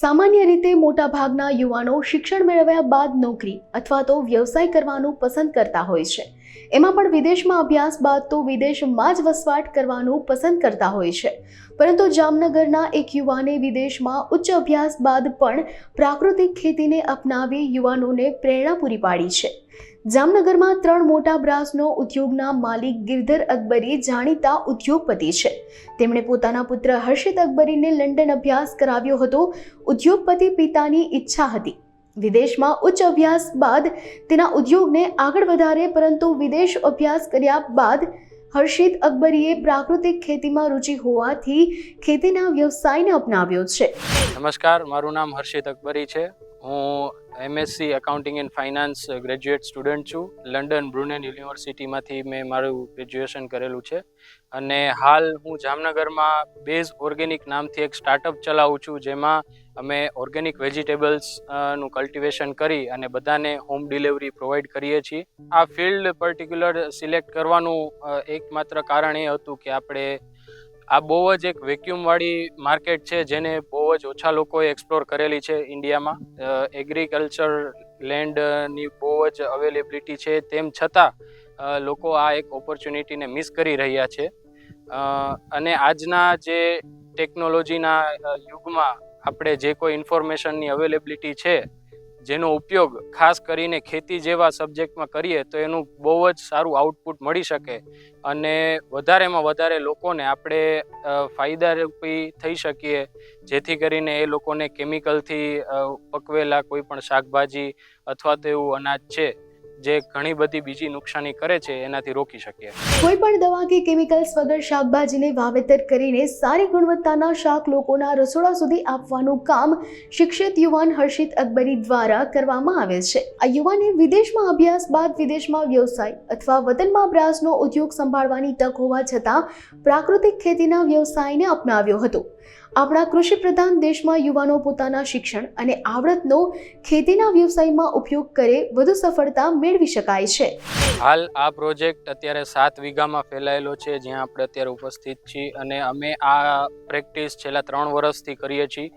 સામાન્ય રીતે મોટાભાગના યુવાનો શિક્ષણ મેળવ્યા બાદ નોકરી અથવા તો વ્યવસાય કરવાનું પસંદ કરતા હોય છે. એમાં પણ વિદેશમાં અભ્યાસ બાદ તો વિદેશમાં જ વસવાટ કરવાનું પસંદ કરતા હોય છે. પરંતુ જામનગરના એક યુવાને વિદેશમાં ઉચ્ચ અભ્યાસ બાદ પણ પ્રાકૃતિક ખેતીને અપનાવી યુવાનોને પ્રેરણા પૂરી પાડી છે. જામનગરમાં ત્રણ મોટા બ્રાસનો ઉદ્યોગના માલિક ગિરધર અકબરી જાણીતા ઉદ્યોગપતિ છે. તેમણે પોતાના પુત્ર હર્ષિત અકબરીને લંડન અભ્યાસ કરાવ્યો હતો. ઉદ્યોગપતિ પિતાની ઈચ્છા હતી. વિદેશમાં ઉચ્ચ અભ્યાસ બાદ તેના ઉદ્યોગને આગળ વધારે, પરંતુ વિદેશ અભ્યાસ કર્યા બાદ હર્ષિત અકબરીએ પ્રાકૃતિક ખેતીમાં રુચિ હોવાથી ખેતીના વ્યવસાયને અપનાવ્યો છે. નમસ્કાર, મારું નામ હર્ષિત અકબરી છે. હું MSc accounting and finance graduate student છું. લંડન બ્રુનેન યુનિવર્સિટીમાંથી મેં મારું ગ્રેજ્યુએશન કરેલું છે. અને હાલ હું જામનગરમાં બેઝ ઓર્ગેનિક નામથી એક સ્ટાર્ટઅપ ચલાવું છું, જેમાં અમે ઓર્ગેનિક વેજીટેબલ્સનું કલ્ટિવેશન કરી અને બધાને હોમ ડિલિવરી પ્રોવાઈડ કરીએ છીએ. આ ફિલ્ડ પર્ટિક્યુલર સિલેક્ટ કરવાનું એકમાત્ર કારણ એ હતું કે આપણે આ બહુ જ એક વેક્યુમવાળી માર્કેટ છે જેને બહુ જ ઓછા લોકોએ એક્સપ્લોર કરેલી છે ઇન્ડિયામાં. એગ્રીકલ્ચર લેન્ડની બહુ જ અવેલેબિલિટી છે. તેમ છતાં લોકો આ એક ઓપોર્ચ્યુનિટીને મિસ કરી રહ્યા છે. અને આજના જે ટેકનોલોજીના યુગમાં આપણે જે કોઈ ઇન્ફોર્મેશનની અવેલેબિલિટી છે જેનો ઉપયોગ ખાસ કરીને ખેતી જેવા સબ્જેક્ટમાં કરીએ તો એનું બહુ જ સારું આઉટપુટ મળી શકે અને વધારેમાં વધારે લોકોને આપણે ફાયદારૂપી થઈ શકીએ. જેથી કરીને એ લોકોને કેમિકલથી પકવેલા કોઈ પણ શાકભાજી અથવા તો એવું અનાજ છે જે ઘણી બધી બીજી નુકસાની કરે છે, એનાથી રોકી શકીએ. કોઈ પણ દવા કે કેમિકલ્સ વગર શાકભાજીને વાવેતર કરીને સારી ગુણવત્તાના શાક લોકોના રસોડા સુધી આપવાનું કામ શિક્ષિત યુવાન હર્ષિત અકબરી દ્વારા કરવામાં આવે છે. આ યુવાને વિદેશમાં અભ્યાસ બાદ વિદેશમાં વ્યવસાય અથવા વતનમાં બ્રાસનો ઉદ્યોગ સંભાળવાની તક હોવા છતાં પ્રાકૃતિક ખેતીના વ્યવસાયને અપનાવ્યો હતો. આપણા કૃષિ પ્રધાન દેશમાં યુવાનો પોતાના શિક્ષણ અને આવડતનો ખેતીના વ્યવસાયમાં ઉપયોગ કરે વધુ સફળતા મેળવી શકાય છે. હાલ આ પ્રોજેક્ટ અત્યારે સાત વીઘામાં ફેલાયેલો છે, જ્યાં આપણે અત્યારે ઉપસ્થિત છીએ અને અમે આ પ્રેક્ટિસ છેલ્લા ત્રણ વર્ષથી કરીએ છીએ.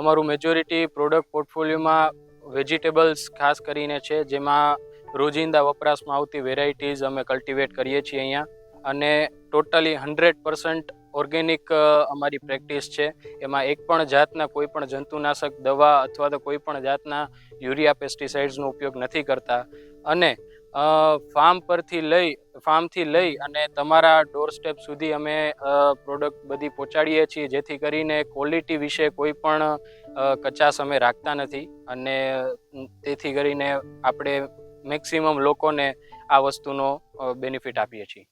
અમારું મેજોરિટી પ્રોડક્ટ પોર્ટફોલિયોમાં વેજીટેબલ્સ ખાસ કરીને છે, જેમાં રોજિંદા વપરાશમાં આવતી વેરાયટીઝ અમે કલ્ટિવેટ કરીએ છીએ અહીંયા. અને ટોટલી હંડ્રેડ પર્સન્ટ ઓર્ગેનિક અમારી પ્રેક્ટિસ છે. એમાં એક પણ જાતના કોઈ પણ જંતુનાશક દવા અથવા તો કોઈ પણ જાતના યુરિયા પેસ્ટિસાઇડ્સનો ઉપયોગ નથી કરતા. અને ફાર્મ પરથી લઈ ફાર્મથી લઈ અને તમારા ડોર સ્ટેપ સુધી અમે પ્રોડક્ટ બધી પહોંચાડીએ છીએ. જેથી કરીને ક્વોલિટી વિશે કોઈ પણ કચાશ અમે રાખતા નથી. અને તેથી કરીને આપણે મેક્સિમમ લોકોને આ વસ્તુનો બેનિફિટ આપીએ છીએ.